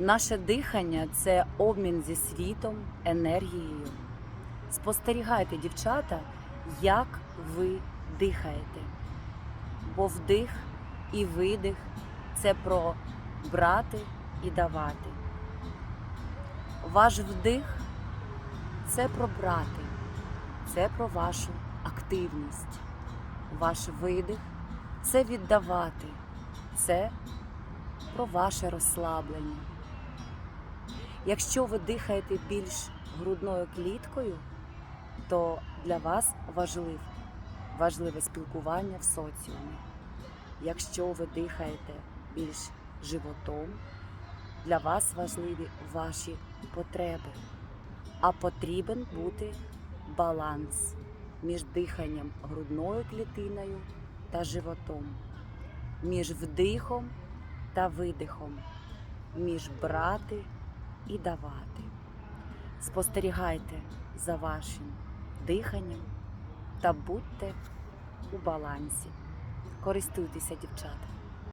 Наше дихання це обмін зі світом, енергією. Спостерігайте, дівчата, як ви дихаєте. Бо вдих і видих це про брати і давати. Ваш вдих це про брати, це про вашу активність. Ваш видих це віддавати, це про ваше розслаблення. Якщо ви дихаєте більш грудною кліткою, то для вас важлив, важливе спілкування в соціумі. Якщо ви дихаєте більш животом, для вас важливі ваші потреби, а потрібен бути баланс між диханням грудною клітиною та животом, між вдихом та видихом, між брати і давати. Спостерігайте за вашим диханням та будьте у балансі. Користуйтеся, дівчата.